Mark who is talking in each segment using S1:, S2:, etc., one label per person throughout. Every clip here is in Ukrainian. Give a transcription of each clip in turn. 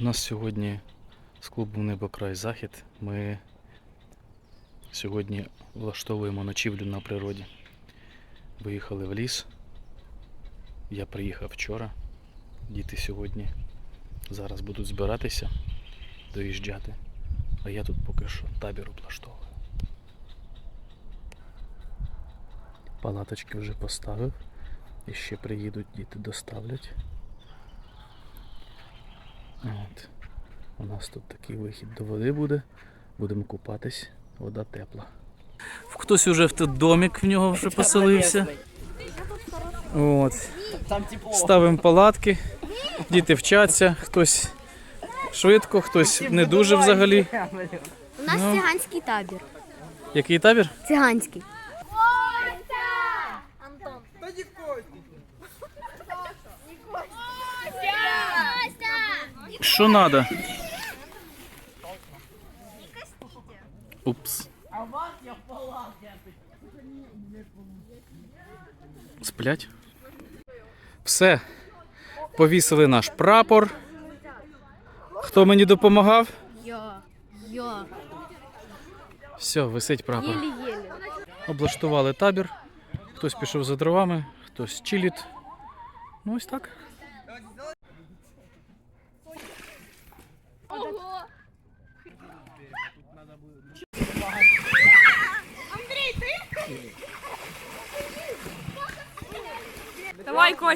S1: У нас сьогодні з клубом Небокрай Захід. Ми сьогодні влаштовуємо ночівлю на природі. Виїхали в ліс. Я приїхав вчора. Діти сьогодні зараз будуть збиратися, доїжджати. А я тут поки що табір облаштовую. Палаточки вже поставив. І ще приїдуть діти доставлять. От. У нас тут такий вихід до води буде. Будемо купатись, вода тепла. Хтось уже в той домик в нього вже поселився. От. Ставимо палатки, діти вчаться, хтось швидко, хтось не дуже взагалі.
S2: У нас циганський табір.
S1: Який табір?
S2: Циганський.
S1: Що надо? Упс. Сплять. Все. Повісили наш прапор. Хто мені допомагав?
S2: Я. Я.
S1: Все, висить прапор.
S2: Єлі-єлі.
S1: Облаштували табір. Хтось пішов за дровами, хтось чиліт. Ну ось так.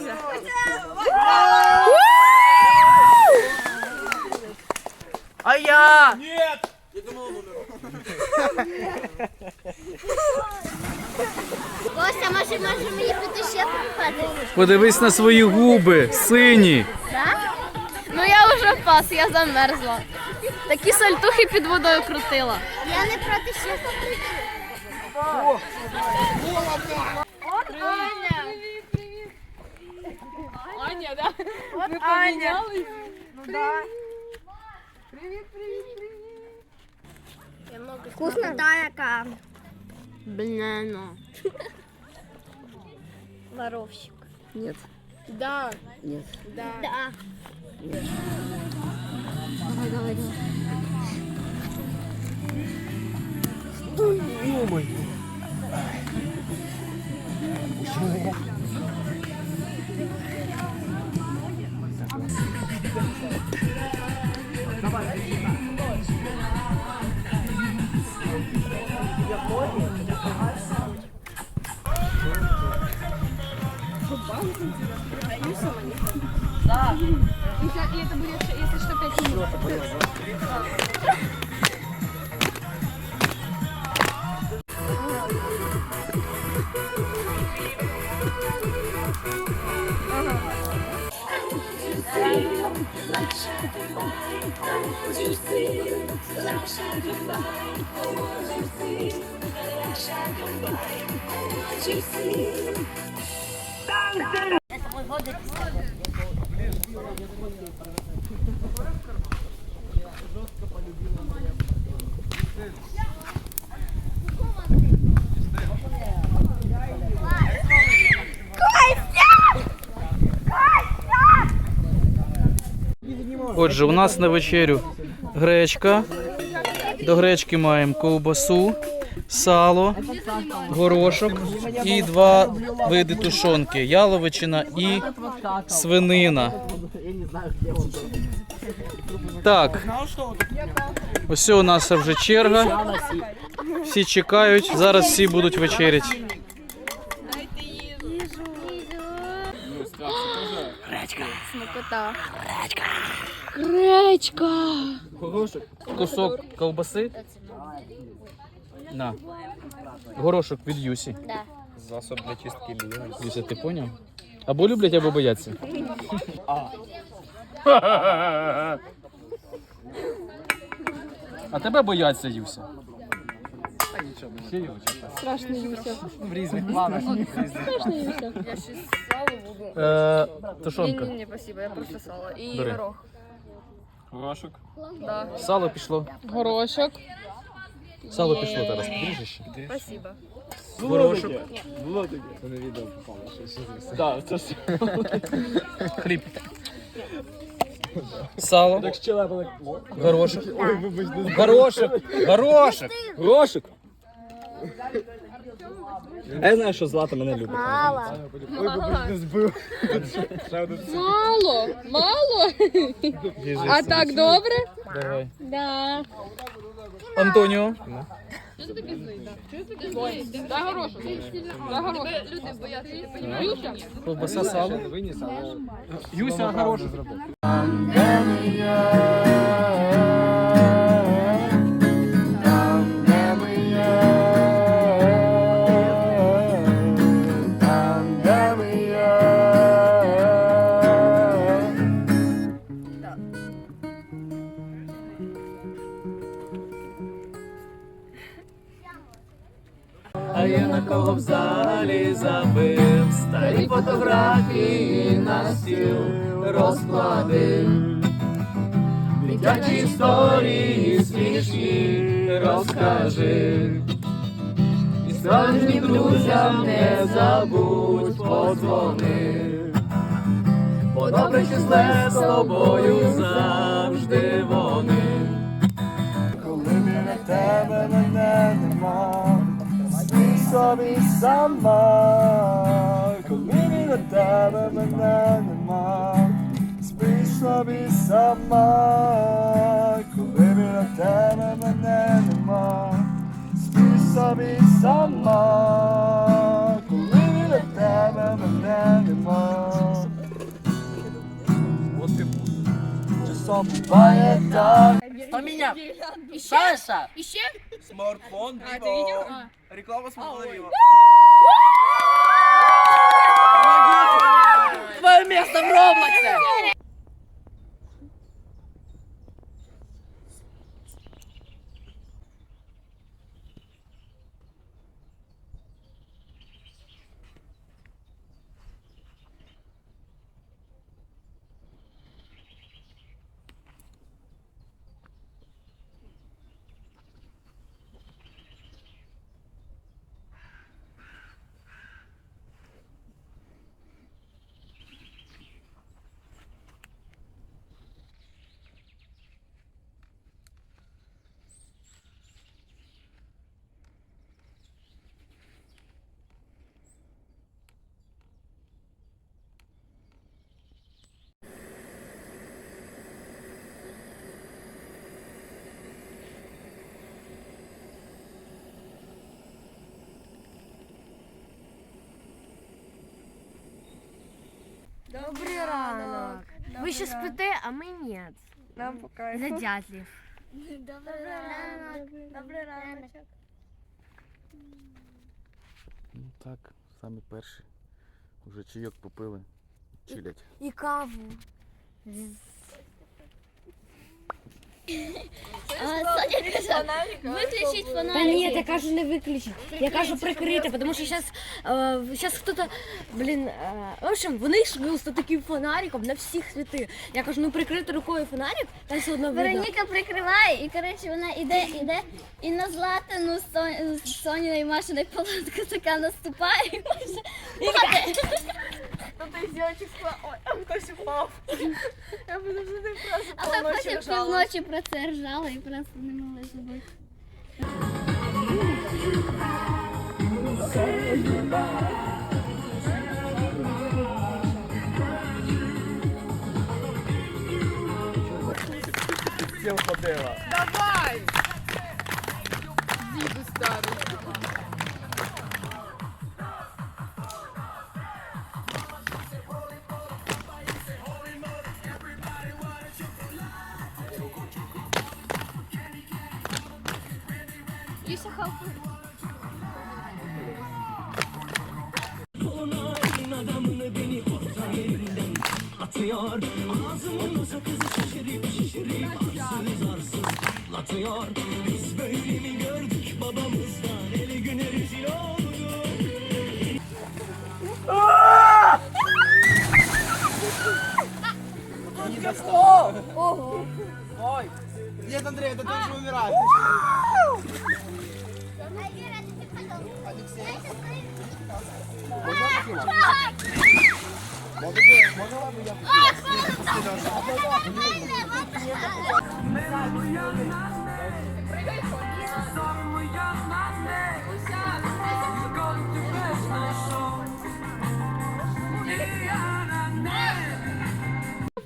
S3: Давай,
S4: А я!
S2: Костя, може, може мені піти ще покупати?
S1: Подивись на свої губи, сині.
S3: Ну я вже пас, я замерзла. Такі сальтухи під водою крутила.
S2: Я не проти ще
S3: Аня, да? Ми помінялись.
S2: Вкусно? Да, яка.
S3: Банана.
S2: Воровщик.
S3: Нет. Да.
S2: Да.
S3: Давай, давай, давай. И Thank you.
S1: Отже, у нас на вечерю гречка. До гречки маємо ковбасу, сало, горошок і два види тушонки яловичина і свинина. Так, ось у нас вже черга. Всі чекають, зараз всі будуть вечеряти.
S3: Смакота. Гречка.
S1: Кусок ковбаси. На. Горошок від Юсі.
S2: Да.
S4: Засоб для чистки ліни.
S1: Юся, ти поняв? Або люблять, або бояться. А тебе бояться, Юся.
S3: Страшний Юся.
S4: В різних планах.
S3: Страшний Юся.
S5: Я ще сало буду.
S1: Е,
S5: Ні,
S1: тушонка.
S5: ні, ні, спасибо, я просто сало. І
S1: Бери.
S5: горох.
S4: Горошок.
S5: Да,
S1: Сало пішло.
S3: Горошок.
S1: Сало пішло зараз. Підріжеш?
S5: спасибо.
S1: Горошок.
S4: Було таке. Це на відео попало. Так, це все.
S1: Хліб.
S5: Сало. Горошок. Горошок. Горошок. Горошок. А я знаю, що Злата мене любить.
S6: Мало.
S3: Мало, мало. А так добре?
S5: Давай.
S3: Да.
S5: Антоніо.
S3: Да горошок. Да горошок. Люди бояться, ти розумієш?
S5: Сало. Юся горошок зробив.
S1: Я на кого в залі забив старі фотографії на стіл розкладив. Дитячі історії смішні розкажи. І справжнім друзям не забудь подзвони. Бо добре чи зле з тобою завжди вони.
S7: Коли біля тебе мене нема, спи собі сама, коли біля тебе мене нема, спи собі сама, коли біля тебе мене нема, спи собі сама, коли біля тебе мене нема. Часом буває так.
S5: Смартфон, Віво. Реклама в Віво.
S8: Добрий ранок. Ви ще спите, а ми ні.
S3: Нам пока.
S8: За дятлів.
S6: Добрий ранок. Добрий ранок.
S1: Ну так, самі перші. Уже чайок попили. Чилять.
S8: І каву.
S6: Виключіть
S8: Та
S6: фонарик.
S8: ні, я кажу не виключити. Я кажу прикрити, тому що зараз зараз хтось, блін, е, в общем, вони йшли з таким фонариком на всіх світи. Я кажу, ну прикрити рукою фонарик, та все одно видно.
S6: Вероніка прикриває, і коротше вона іде, іде, і на златину з Сон- з Соніною Машиною палатка така наступає, і Маша падає. А так потім півночі про це ржала і просто не могли забути.
S5: Сіл ходила.
S3: atıyor.
S5: Ağzımın Biz böyle mi gördük babamızdan?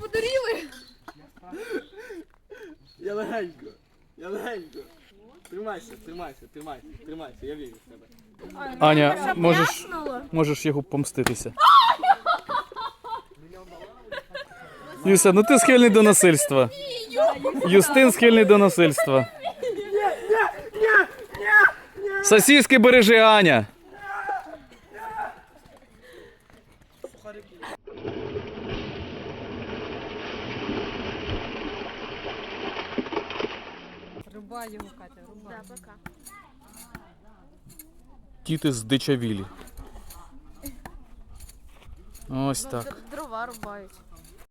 S3: Подарили.
S5: Я легенько. Я легенько. Тримайся, тримайся, тримайся, тримайся, я вірю в тебе.
S1: Аня, можеш, можеш його помститися. Юся, ну ти схильний до насильства. Юстин схильний до насильства. Сосиски бережи, Аня.
S3: Рубай його, Катя, рубай.
S1: Діти здичавілі. Ось так.
S3: Дрова рубають.